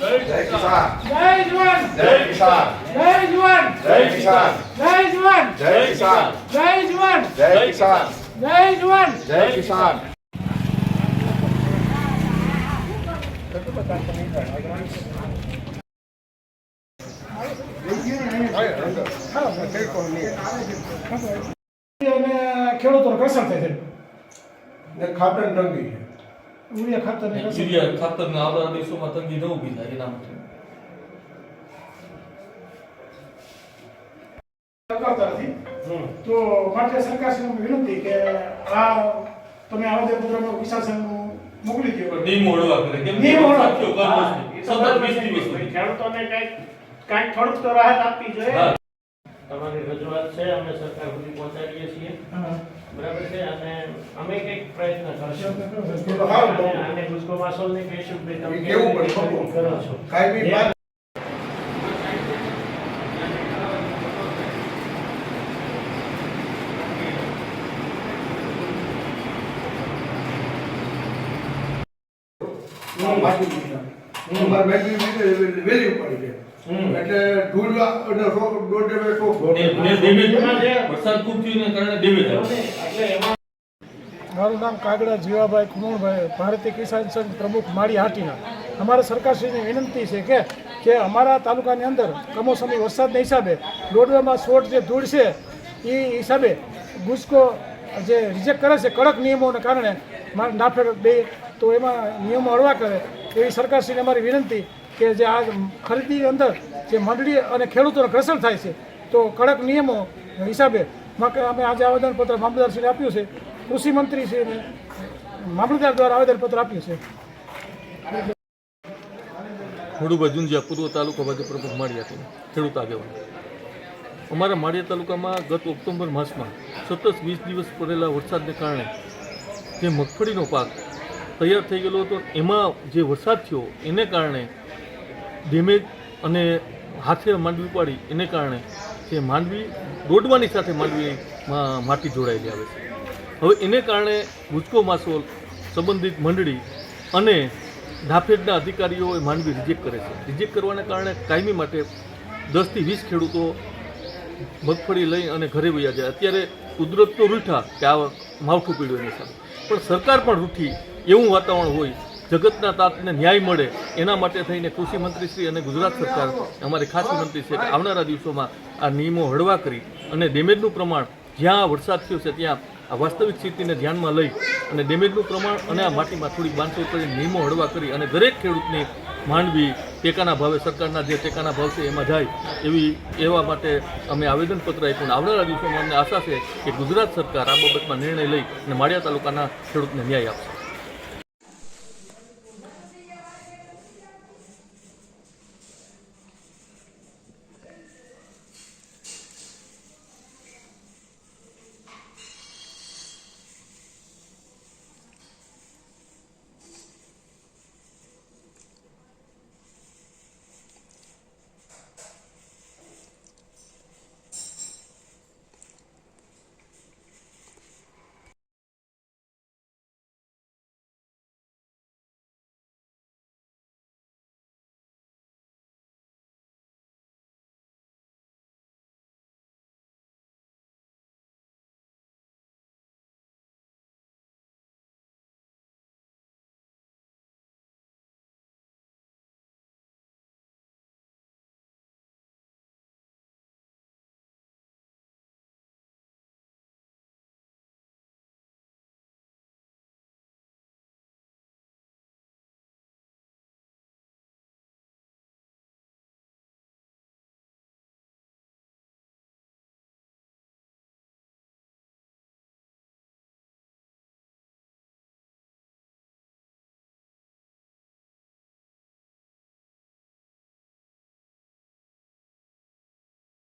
જય કિસાન. જય જવાન. જય કિસાન. જય જવાન. જય કિસાન. જય જવાન. જય કિસાન. જય જવાન. જય કિસાન. જય જવાન. જય કિસાન. ખેડૂતોને ખાતર ટંકી છે. યુરિયા ખાતર ને યુરિયા ખાતર ને આવતા દિવસોમાં તંગી ન ઊભી થાય એના માટે. તો માટે સરકારશ્રીને વિનંતી કે આ તમે આવેદનપત્રમાં સંઘનું મોકલી દો નિયમ ઓળવા કરે. કેમ નિયમ ઓળવા. સતત 20 દિવસ. ખેડૂતોને કંઈક કાંઈક થોડુંક તો રાહત આપવી જોઈએ. તમારી રજૂઆત છે અમે સરકાર સુધી પહોંચાડીએ છીએ હા. બરાબર છે અને અમે કંઈક પ્રયત્ન કરશું એ તો સારું અને બહુ. આને ગુસ્કો માસોલ ને કહીશું કે તમે એ કેવું કેવી પડે, રીતે બહુ. કરો છો કાયમી બાદ માટી દીધા. અમારે બેટરી વેલી ઉપાડી છે. એટલે ધૂળ અને રોક દોઢ ડેબે ને damage વરસાદ ખૂબ થયો ને કારણે ડેમેજ આવે એટલે એમાં મારું નામ કાગડા જીવાભાઈ કુમણભાઈ ભારતીય કિસાન સંઘ પ્રમુખ માળી હાટીના. અમારે સરકારશ્રીને વિનંતી છે કે કે અમારા તાલુકાની અંદર કમોસમી વરસાદના હિસાબે રોડવેમાં શોર્ટ જે ધૂળ છે એ હિસાબે ગુસ્કો જે રિજેક્ટ કરે છે કડક નિયમોને કારણે મા- નાફેડ બે તો એમાં નિયમો હળવા કરે. એવી સરકારશ્રીને અમારી વિનંતી કે જે આ ખરીદી અંદર જે મંડળી અને ખેડૂતોને ઘર્ષણ થાય છે, તો કડક નિયમો હિસાબે અમે આજે આવેદનપત્ર મામલતદારશ્રીને આપ્યું છે, કૃષિ મંત્રીશ્રીને મામલતદાર દ્વારા આવેદનપત્ર આપ્યું છે. ખોડુભા જુંજિયા પૂર્વ તાલુકા ભાજપ પ્રમુખ માળિયા ખેડૂત આગેવાન. અમારા માળિયા તાલુકામાં ગત ઓક્ટોબર માસમાં સતત વીસ દિવસ પડેલા વરસાદને કારણે જે મગફળીનો પાક તૈયાર થઈ ગયેલો હતો. એમાં જે વરસાદ થયો એને કારણે ડેમેજ અને હાથે માંડવી પાડી એને કારણે જે માંડવી દોડવાની સાથે માંડવીમાં માટી જોડાયેલી આવે છે. હવે એને કારણે ગુજકો માસોલ સંબંધિત મંડળી અને નાફેડના અધિકારીઓ એ માંડવી રિજેક્ટ કરે છે. રિજેક્ટ કરવાના કારણે કાયમી માટે દસથી વીસ ખેડૂતો મગફળી લઈ અને ઘરે વૈયા જાય. અત્યારે કુદરત તો રૂઠા કે આ માવઠું પીડ્યું એની સામે. પણ સરકાર પણ રૂઠી એવું વાતાવરણ હોય, જગતના તાતને ન્યાય મળે, એના માટે થઈને કૃષિ મંત્રીશ્રી અને ગુજરાત સરકાર, અમારી ખાસ વિનંતી છે આવનારા દિવસોમાં આ નિયમો હળવા કરી અને ડેમેજનું પ્રમાણ જ્યાં વરસાદ થયો છે ત્યાં આ વાસ્તવિક સ્થિતિને ધ્યાનમાં લઈ અને ડેમેજનું પ્રમાણ અને આ માટીમાં થોડીક બાંધછોડ કરી નિયમો હળવા કરી અને દરેક ખેડૂતની માંડવી, ટેકાના ભાવે સરકારના જે ટેકાના ભાવ છે એમાં જાય, એવી, એવા માટે અમે આવેદનપત્ર આપ્યું. આવનારા દિવસોમાં અમને આશા છે કે ગુજરાત સરકાર આ બાબતમાં નિર્ણય લઈ અને માળિયા તાલુકાના ખેડૂતને ન્યાય આપશે.